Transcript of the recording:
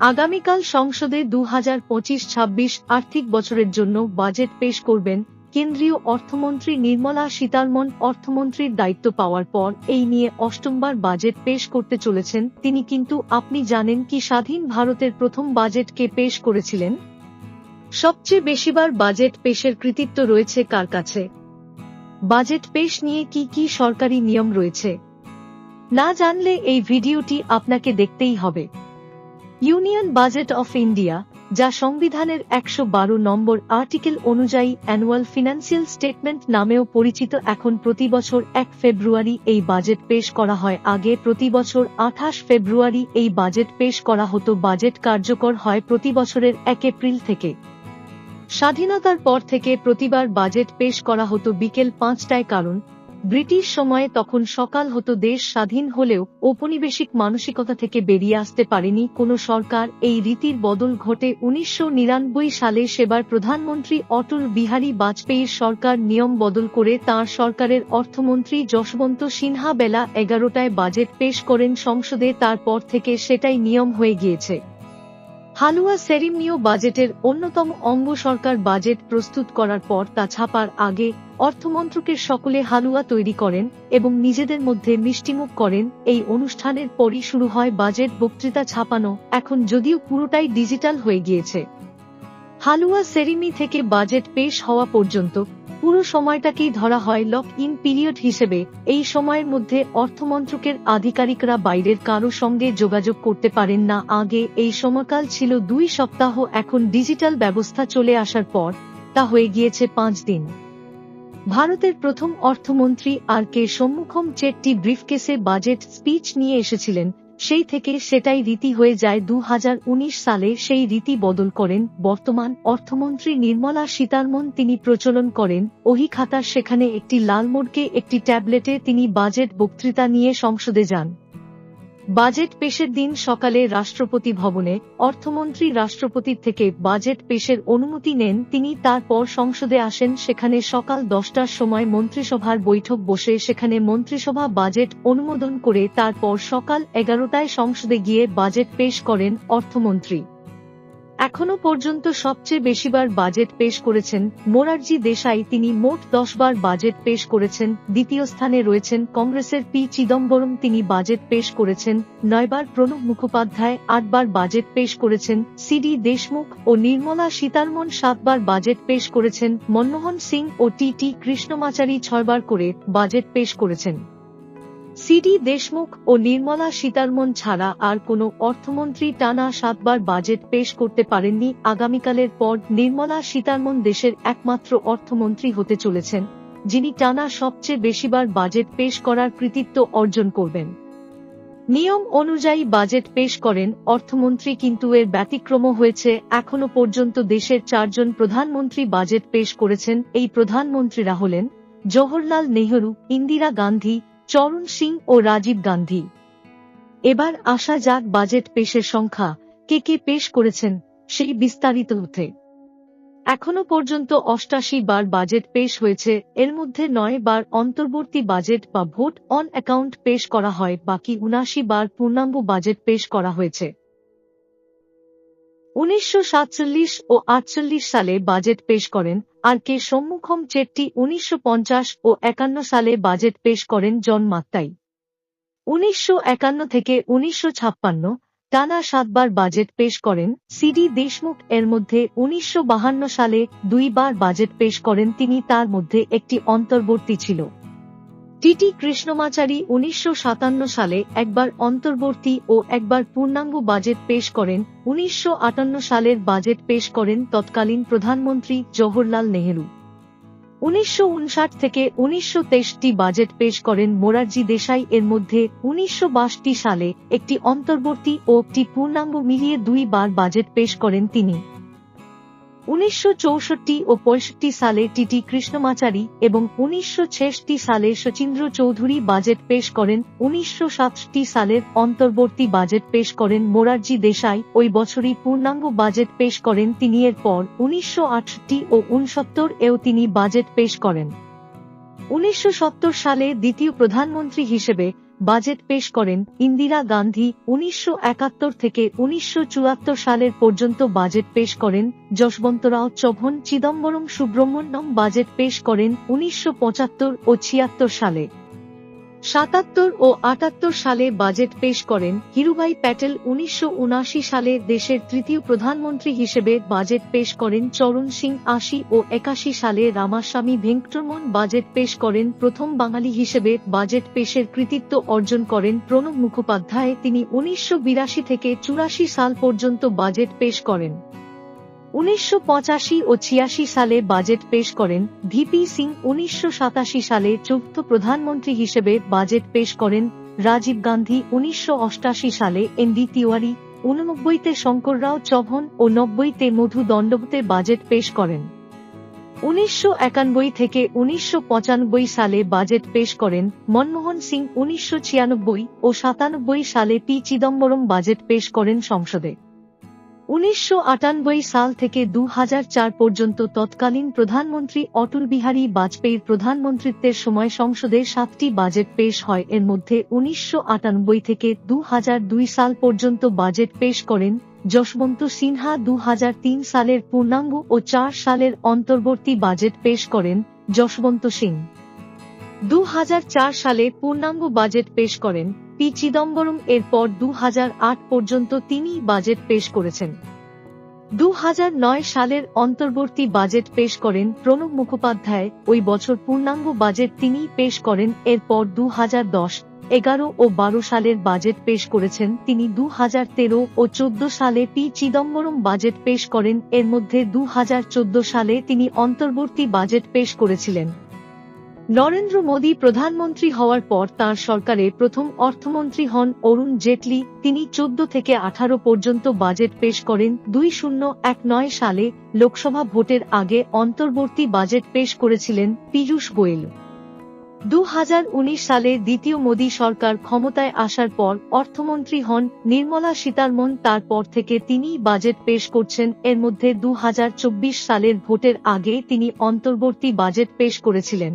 আগামীকাল সংসদে দু হাজার পঁচিশ ছাব্বিশ আর্থিক বছরের জন্য বাজেট পেশ করবেন কেন্দ্রীয় অর্থমন্ত্রী নির্মলা সীতারমন অর্থমন্ত্রীর দায়িত্ব পাওয়ার পর এই নিয়ে অষ্টমবার বাজেট পেশ করতে চলেছেন তিনি। কিন্তু আপনি জানেন কি স্বাধীন ভারতের প্রথম বাজেটকে পেশ করেছিলেন? সবচেয়ে বেশিবার বাজেট পেশের কৃতিত্ব রয়েছে কার কাছে? বাজেট পেশ নিয়ে কি কি সরকারি নিয়ম রয়েছে? না জানলে এই ভিডিওটি আপনাকে দেখতেই হবে। ইউনিয়ন বাজেট অফ ইন্ডিয়া, যা সংবিধানের একশো বারো নম্বর আর্টিকেল অনুযায়ী অ্যানুয়াল ফিনান্সিয়াল স্টেটমেন্ট নামেও পরিচিত এখন প্রতি বছর এক ফেব্রুয়ারি এই বাজেট পেশ করা হয়। আগে প্রতি বছর আঠাশ ফেব্রুয়ারি এই বাজেট পেশ করা হতো। বাজেট কার্যকর হয় প্রতি বছরের এক এপ্রিল থেকে। স্বাধীনতার পর থেকে প্রতিবার বাজেট পেশ করা হতো বিকেল পাঁচটায় কারণ ব্রিটিশ সময়ে তখন সকাল হতো দেশ স্বাধীন হলেও ঔপনিবেশিক মানসিকতা থেকে বেরিয়ে আসতে পারেনি কোনো সরকার। এই রীতির বদল ঘটে উনিশশো নিরানব্বই সালে সেবার প্রধানমন্ত্রী অটল বিহারী বাজপেয়ীর সরকার নিয়ম বদল করে তাঁর সরকারের অর্থমন্ত্রী যশবন্ত সিনহা বেলা এগারোটায় বাজেট পেশ করেন সংসদে। তারপর থেকে সেটাই নিয়ম হয়ে গিয়েছে। হালুয়া সেরিমনিও বাজেটের অন্যতম অঙ্গ সরকার বাজেট প্রস্তুত করার পর তা ছাপার আগে অর্থমন্ত্রকের সকলে হালুয়া তৈরি করেন এবং নিজেদের মধ্যে মিষ্টিমুখ করেন। এই অনুষ্ঠানের পরই শুরু হয় বাজেট বক্তৃতা ছাপানো। এখন যদিও পুরোটাই ডিজিটাল হয়ে গিয়েছে। হালুয়া সেরিমি থেকে বাজেট পেশ হওয়া পর্যন্ত পুরো সময়টাকেই ধরা হয় লক ইন পিরিয়ড হিসেবে। এই সময়ের মধ্যে অর্থমন্ত্রকের আধিকারিকরা বাইরের কারও সঙ্গে যোগাযোগ করতে পারেন না। আগে এই সময়কাল ছিল দুই সপ্তাহ, এখন ডিজিটাল ব্যবস্থা চলে আসার পর তা হয়ে গিয়েছে পাঁচ দিন। ভারতের প্রথম অর্থমন্ত্রী আর কে সম্মুখম চেট্টি ব্রিফকেসে বাজেট স্পিচ নিয়ে এসেছিলেন। সেই থেকে সেটাই রীতি হয়ে যায় দু হাজার উনিশ সালে সেই রীতি বদল করেন বর্তমান অর্থমন্ত্রী নির্মলা সীতারমন তিনি প্রচলন করেন। ওহি খাতার সেখানে একটি লালমোড়কে একটি ট্যাবলেটে তিনি বাজেট বক্তৃতা নিয়ে সংসদে যান। বাজেট পেশের দিন সকালে রাষ্ট্রপতি ভবনে অর্থমন্ত্রী রাষ্ট্রপতির থেকে বাজেট পেশের অনুমতি নেন তিনি, তারপর সংসদে আসেন সেখানে সকাল দশটার সময় মন্ত্রিসভার বৈঠক বসে সেখানে মন্ত্রিসভা বাজেট অনুমোদন করে, তারপর সকাল এগারোটায় সংসদে গিয়ে বাজেট পেশ করেন অর্থমন্ত্রী। এখনও পর্যন্ত সবচেয়ে বেশিবার বাজেট পেশ করেছেন মোরারজি দেশাই। তিনি মোট দশবার বাজেট পেশ করেছেন। দ্বিতীয় স্থানে রয়েছেন কংগ্রেসের পি চিদম্বরম। তিনি বাজেট পেশ করেছেন। নয়বার প্রণব মুখোপাধ্যায়, আটবার বাজেট পেশ করেছেন। সিডি দেশমুখ ও নির্মলা সীতারমন সাতবার বাজেট পেশ করেছেন। মনমোহন সিং ও টি টি কৃষ্ণমাচারী ছয়বার করে বাজেট পেশ করেছেন। সিডি দেশমুখ ও নির্মলা সীতারমন ছাড়া আর কোনো অর্থমন্ত্রী টানা সাতবার বাজেট পেশ করতে পারেননি। আগামীকালের পর নির্মলা সীতারমন দেশের একমাত্র অর্থমন্ত্রী হতে চলেছেন, যিনি টানা সবচেয়ে বেশিবার বাজেট পেশ করার কৃতিত্ব অর্জন করবেন। নিয়ম অনুযায়ী বাজেট পেশ করেন অর্থমন্ত্রী, কিন্তু এর ব্যতিক্রম হয়েছে। এখনও পর্যন্ত দেশের চারজন প্রধানমন্ত্রী বাজেট পেশ করেছেন। এই প্রধানমন্ত্রীরা হলেন জওহরলাল নেহরু, ইন্দিরা গান্ধী চরণ সিং ও রাজীব গান্ধী। এবার আসা যাক বাজেট পেশের সংখ্যা কে কে পেশ করেছেন সেই বিস্তারিত উঠে এখনও পর্যন্ত অষ্টাশি বার বাজেট পেশ হয়েছে, এর মধ্যে নয় বার অন্তর্বর্তী বাজেট বা ভোট অন অ্যাকাউন্ট পেশ করা হয়, বাকি উনাশি বার পূর্ণাঙ্গ বাজেট পেশ করা হয়েছে। উনিশশো সাতচল্লিশ ও আটচল্লিশ সালে বাজেট পেশ করেন, আর কে সম্মুখম চেট্টি উনিশশো পঞ্চাশ ও একান্ন সালে বাজেট পেশ করেন জন মাত্তাই। উনিশশো একান্ন থেকে উনিশশো ছাপ্পান্ন টানা সাতবার বাজেট পেশ করেন, সিডি দেশমুখ এর মধ্যে উনিশশো সালে দুইবার বাজেট পেশ করেন, তিনি তার মধ্যে একটি অন্তর্বর্তী ছিল। টিটি কৃষ্ণমাচারী উনিশশো সাতান্ন সালে একবার অন্তর্বর্তী ও একবার পূর্ণাঙ্গ বাজেট পেশ করেন। উনিশশো আটান্ন সালের বাজেট পেশ করেন তৎকালীন প্রধানমন্ত্রী জওহরলাল নেহরু। উনিশশো থেকে উনিশশো বাজেট পেশ করেন মোরারজি দেশাই। এর মধ্যে উনিশশো সালে একটি অন্তর্বর্তী ও একটি পূর্ণাঙ্গ মিলিয়ে দুইবার বাজেট পেশ করেন তিনি। উনিশশো চৌষট্টি ও পঁয়ষট্টি সালে টিটি কৃষ্ণমাচারী এবং উনিশশো সালে শচীন্দ্র চৌধুরী বাজেট পেশ করেন, উনিশশো সালের অন্তর্বর্তী বাজেট পেশ করেন মোরারজি দেশাই, ওই বছরই পূর্ণাঙ্গ বাজেট পেশ করেন তিনি এর পর উনিশশো ও উনসত্তর এও তিনি বাজেট পেশ করেন। উনিশশো সত্তর সালে দ্বিতীয় প্রধানমন্ত্রী হিসেবে বাজেট পেশ করেন ইন্দিরা গান্ধী উনিশশো একাত্তর থেকে উনিশশো চুয়াত্তর সালের পর্যন্ত বাজেট পেশ করেন যশবন্তরাও চভন চিদম্বরম সুব্রহ্মণ্যম বাজেট পেশ করেন উনিশশো পঁচাত্তর ও ছিয়াত্তর সালে। সাতাত্তর ও আটাত্তর সালে বাজেট পেশ করেন হিরুভাই প্যাটেল উনিশশো সালে দেশের তৃতীয় প্রধানমন্ত্রী হিসেবে বাজেট পেশ করেন চরণ সিং আশি ও একাশি সালে রামাস্বামী ভেঙ্কটরমন বাজেট পেশ করেন প্রথম বাঙালি হিসেবে বাজেট পেশের কৃতিত্ব অর্জন করেন প্রণব মুখোপাধ্যায়। তিনি উনিশশো বিরাশি থেকে চুরাশি সাল পর্যন্ত বাজেট পেশ করেন। উনিশশো পঁচাশি ও ছিয়াশি সালে বাজেট পেশ করেন ভিপি সিং। উনিশশো সাতাশি সালে চৌথ প্রধানমন্ত্রী হিসেবে বাজেট পেশ করেন রাজীব গান্ধী। উনিশশো সালে এনডি তিওয়ারি। উননব্বইতে শঙ্কররাও চভন ও নব্বইতে মধু দণ্ডবতে বাজেট পেশ করেন। উনিশশো একানব্বই থেকে উনিশশো পঁচানব্বই সালে বাজেট পেশ করেন মনমোহন সিং। উনিশশো ছিয়ানব্বই ও সাতানব্বই সালে পি চিদম্বরম বাজেট পেশ করেন সংসদে। উনিশশো আটানব্বই সাল থেকে দু হাজার চার পর্যন্ত তৎকালীন প্রধানমন্ত্রী অটল বিহারী বাজপেয়ীর প্রধানমন্ত্রিত্বের সময় সংসদে সাতটি বাজেট পেশ হয়। এর মধ্যে উনিশশো আটানব্বই থেকে দু হাজার দুই সাল পর্যন্ত বাজেট পেশ করেন যশবন্ত সিনহা। দু হাজার তিন সালের পূর্ণাঙ্গ ও চার সালের অন্তর্বর্তী বাজেট পেশ করেন যশবন্ত সিং। দু হাজার চার সালে পূর্ণাঙ্গ বাজেট পেশ করেন পি চিদম্বরম এরপর দু হাজার আট পর্যন্ত তিনি বাজেট পেশ করেছেন। দু হাজার নয় সালের অন্তর্বর্তী বাজেট পেশ করেন প্রণব মুখোপাধ্যায়, ওই বছর পূর্ণাঙ্গ বাজেট তিনি পেশ করেন, এরপর দু এগারো ও বারো সালের বাজেট পেশ করেছেন তিনি দু তেরো ও চোদ্দ সালে পি চিদম্বরম বাজেট পেশ করেন, এর মধ্যে দু হাজার চোদ্দ সালে তিনি অন্তর্বর্তী বাজেট পেশ করেছিলেন। নরেন্দ্র মোদী প্রধানমন্ত্রী হওয়ার পর তাঁর সরকারে প্রথম অর্থমন্ত্রী হন অরুণ জেটলি। তিনি চোদ্দ থেকে আঠারো পর্যন্ত বাজেট পেশ করেন। দুই শূন্য এক নয় সালে লোকসভা ভোটের আগে অন্তর্বর্তী বাজেট পেশ করেছিলেন পীযূষ গোয়েল। দু হাজার উনিশ সালে দ্বিতীয় মোদী সরকার ক্ষমতায় আসার পর অর্থমন্ত্রী হন নির্মলা সীতারমন তারপর থেকে তিনি বাজেট পেশ করছেন। এর মধ্যে দু হাজার চব্বিশ সালের ভোটের আগে তিনি অন্তর্বর্তী বাজেট পেশ করেছিলেন।